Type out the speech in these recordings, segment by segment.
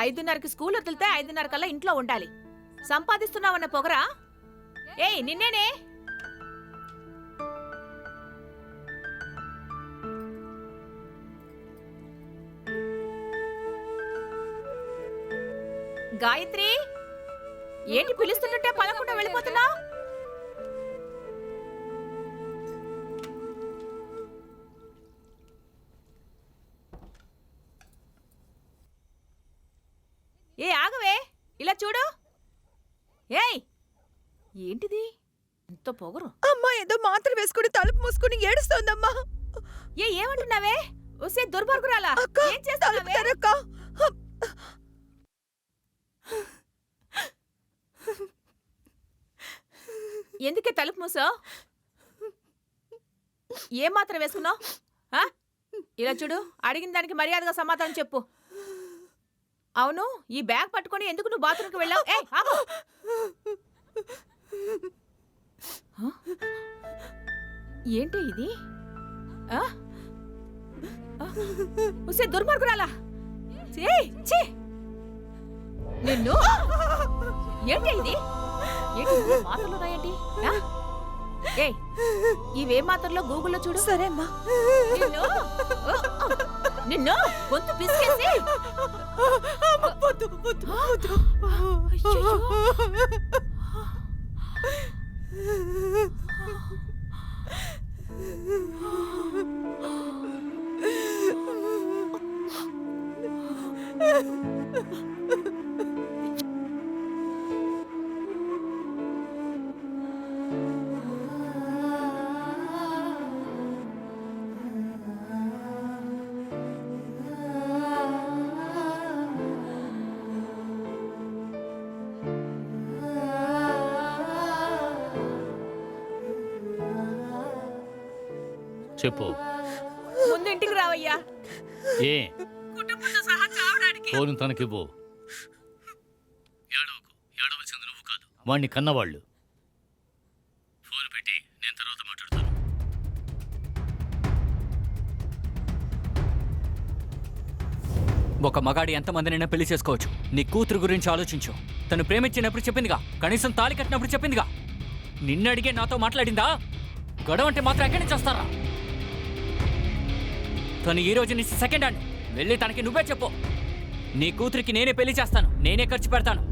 ఐదున్నరకి స్కూల్ వదిలితే ఐదున్నర కల్లా ఇంట్లో ఉండాలి. సంపాదిస్తున్నావన్న పొగరా? ఏయ్ నిన్నేనే? గాయత్రి? ఏంటి పిలుస్తుంటే పదకుండా వెళ్ళిపోతున్నావు? చూడు. ఏయ్ ఏంటిది? ఎంత పొగరు. అమ్మా ఏదో మాత్ర వేసుకుని తలుపు మూసుకుని ఏడుస్తోందమ్మా. ఏ ఏమంటున్నావే? దుర్భర్గురాలా అక్క ఏం తెరక్క. ఎందుకే తలుపు మూసో ఏం మాత్రం వేసుకున్నావు? ఇలా చూడు అడిగిన దానికి మర్యాదగా సమాధానం చెప్పు. అవును ఈ బ్యాగ్ పట్టుకొని ఎందుకు నువ్వు బాత్రూమ్కి వెళ్ళావు ఏయ్, ఆగు. హ? ఏంటి ఇది ఆ? ఆ? ఉస్సే దుర్మార్గురాలా ఛీ, ఛీ. నిన్ను ఏంటి ఇది ఏంటి ఉన్నాయేంటి ఆ? ఏయ్ ఇవే మాత్రలో గూగుల్లో చూడు సరే అమ్మా నిన్ను ఓ, నిన్ను గొంతు పిసికేసి. వద్దు, వద్దు, వద్దు. చెప్పు. ముందు ఇంటికి రావయ్యా. ఏ? కుటుంబంతో సహా చావడానికి. ఫోన్ తనకివ్వు. ఏడవకు. ఏడవలసింది నువ్వు కాదు. వాణ్ణి కన్నవాళ్ళు. ఫోన్ పెట్టి నేను తర్వాత మాట్లాడతాను. ఒక మగాడి ఎంతమందినైనా పెళ్ళి చేసుకోవచ్చు. నీ కూతురు గురించి ఆలోచించు. తను ప్రేమించినప్పుడు చెప్పిందిగా. కనీసం తాళి కట్టినప్పుడు చెప్పిందిగా. నిన్ను అడిగే నాతో మాట్లాడిందా? గొడవ అంటే మాత్రం ఎక్కడి నుంచి వస్తారా? తను ఈ రోజు నుంచి సెకండ్ హ్యాండ్ వెళ్ళి తనకి నువ్వే చెప్పు. నీ కూతురికి నేనే పెళ్ళి చేస్తాను. నేనే ఖర్చు పెడతాను.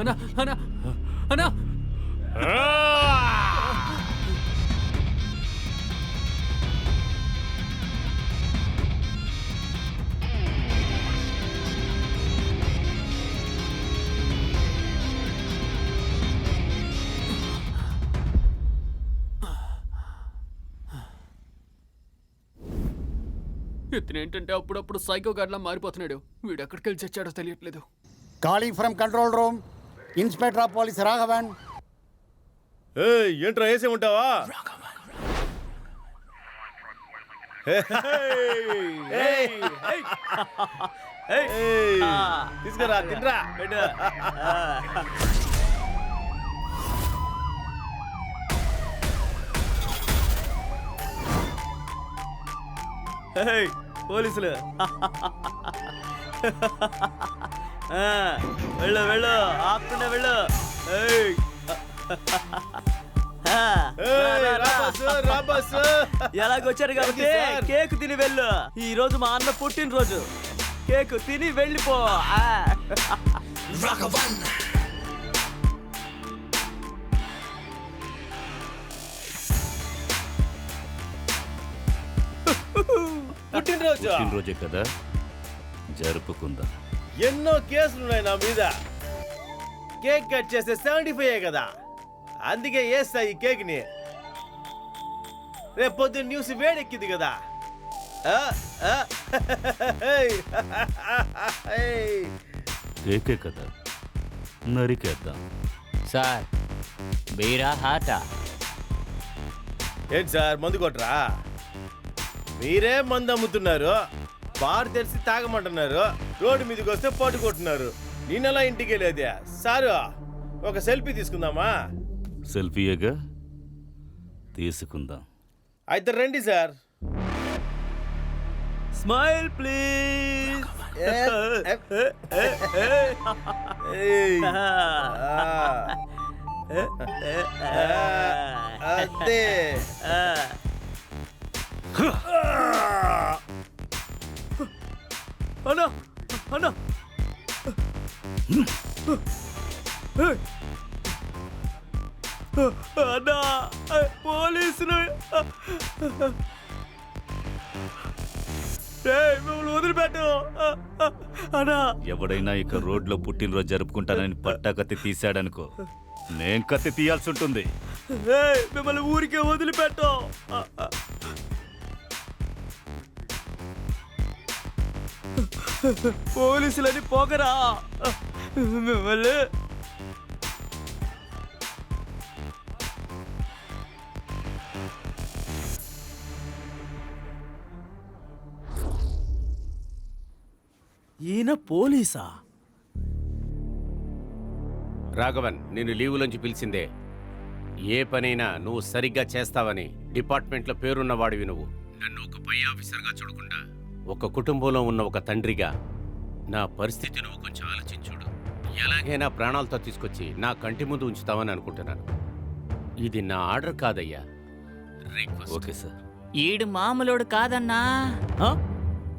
అనా అనా అనా ఇతను ఏంటంటే అప్పుడప్పుడు సైకో గాడ్లా మారిపోతున్నాడు. వీడు ఎక్కడికి వెళ్ళి చచ్చాడో తెలియట్లేదు. Calling from control room inspector of police Raghavan. ఏంట్రా వేసే ఉంటావా? తీసుకురా తినరా. పోలీసులు. ఆ, వెళ్ళు వెళ్ళు ఆపుకుండా వెళ్ళు. ఎలాగొచ్చారు కాబట్టి. కేక్ తిని వెళ్ళు. ఈ రోజు మా అన్న పుట్టినరోజు. కేక్ తిని వెళ్ళిపో. పుట్టినరోజు. పుట్టినరోజే కదా. జరుపుకుందాం. ఎన్నో కేసులు ఉన్నాయి నా మీద. కేక్ కట్ చేస్తే సెవెంటీ ఫైవ్ కదా. అందుకే వేస్తా ఈ కేక్ని రేపు పొద్దున్న న్యూస్ వేడెక్కింది కదా. ఆ, ఆ, ఏయ్, ఏయ్. కేకే కదా. నరికేద్దాం. సార్ బీరా హాటా. ఏంటి సార్ మందు కొట్రా మీరే మందు అమ్ముతున్నారు బార్ తెరిచి తాగమంటున్నారు. రోడ్డు మీదకి వస్తే పట్టు కొట్టున్నారు. నిన్నలా ఇంటికి వెళ్ళేదే. సారు ఒక సెల్ఫీ తీసుకుందామా? సెల్ఫీయేగా తీసుకుందాం. అయితే రండి సార్. Smile please. అదే. అన్నా అన్నా. అన్నా పోలీసులు. మిమ్మల్ని వదిలిపెట్టు. అన్నా. ఎవడైనా ఇక రోడ్లో పుట్టినరోజు జరుపుకుంటానని పట్టా కత్తి తీశాడనుకో నేను కత్తి తీయాల్సి ఉంటుంది. మిమ్మల్ని ఊరికే వదిలిపెట్టు. పోలీసులని పోగరా. మిమ్మల్ని ఈయన పోలీసా? రాఘవన్ నేను లీవులోంచి పిలిచిందే. ఏ పనైనా నువ్వు సరిగ్గా చేస్తావని డిపార్ట్మెంట్లో పేరున్న వాడివి నువ్వు. నన్ను ఒక పై ఆఫీసర్గా చూడకుండా ఒక కుటుంబంలో ఉన్న ఒక తండ్రిగా నా పరిస్థితి నువ్వు కొంచెం ఆలోచించుడు. ఎలాగైనా ప్రాణాలతో తీసుకొచ్చి నా కంటి ముందు ఉంచుతావని అనుకుంటున్నాను. ఇది నా ఆర్డర్ కాదయ్యా. రిక్వెస్ట్. Okay sir. ఈడు మామూలోడు కాదన్నా?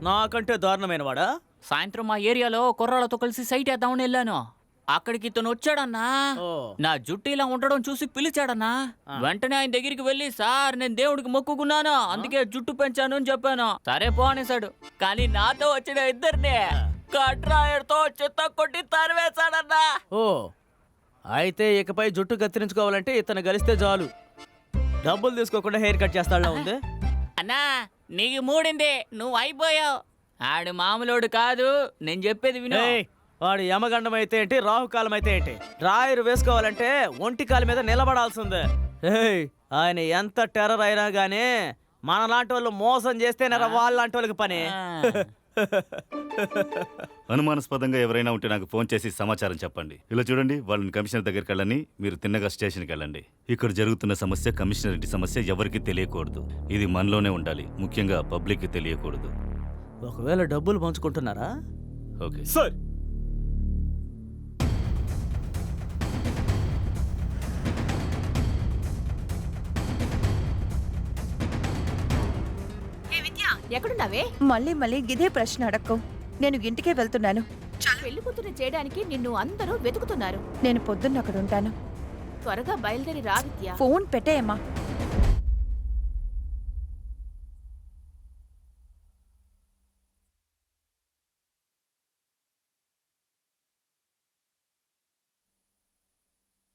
నాకంటే దారుణమైన వాడా సాయంత్రం మా ఏరియాలో కుర్రాళ్ళతో కలిసి సైట్ వేద్దామని వెళ్ళాను. అక్కడికి ఇతను వచ్చాడన్నా నా జుట్టు ఇలా ఉండడం చూసి పిలిచాడన్నా. వెంటనే ఆయన దగ్గరికి వెళ్ళి సార్ నేను దేవుడికి మొక్కుకున్నాను. అందుకే జుట్టు పెంచాను అని చెప్పాను. సరే పో అనేసాడు కానీ నాతో వచ్చిన ఇద్దరిని కట్రాయర్తో చెత్త కొట్టి తరివేశాడన్నా. ఓ. అయితే ఇకపై జుట్టు కత్తిరించుకోవాలంటే ఇతను గలిస్తే చాలు. డబ్బులు తీసుకోకుండా హెయిర్ కట్ చేస్తాడా ఉంది? అన్నా నీకు మూడింది. నువ్వు అయిపోయావు. ఆడు మామూలోడు కాదు. నేను చెప్పేది విను. వాడు యమగండం అయితే ఏంటి రాహుకాలం అయితే ఏంటి? రాయరు వేసుకోవాలంటే ఒంటి కాలు మీద నిలబడాల్సిందే. ఏయ్, ఆయన ఎంత టెర్రర్ అయినా గానీ మన లాంటి వాళ్ళు మోసం చేస్తేనే వాళ్ళ లాంటి వాళ్ళకి పని. అనుమానాస్పదంగా ఎవరైనా ఉంటే నాకు ఫోన్ చేసి సమాచారం చెప్పండి. ఇలా చూడండి వాళ్ళని కమిషనర్ దగ్గరికి వెళ్ళని మీరు తిన్నగా స్టేషన్కి వెళ్ళండి. ఇక్కడ జరుగుతున్న సమస్య కమిషనర్ ఇంటి సమస్య ఎవరికి తెలియకూడదు. ఇది మనలోనే ఉండాలి ముఖ్యంగా పబ్లిక్కి తెలియకూడదు. ఒకవేళ డబ్బులు పంచుకుంటున్నారా? ఓకే. సార్ ఎక్కడున్నావే? మళ్ళీ మళ్ళీ ఇదే ప్రశ్న అడక్కు. నేను ఇంటికే వెళ్తున్నాను. పెళ్ళి కూతురు చేయడానికి నిన్ను అందరూ వెతుకుతున్నారు. నేను పొద్దున్న అక్కడ ఉంటాను. త్వరగా బయలుదేరి రా విద్య. ఫోన్ పెట్టేయమ్మా.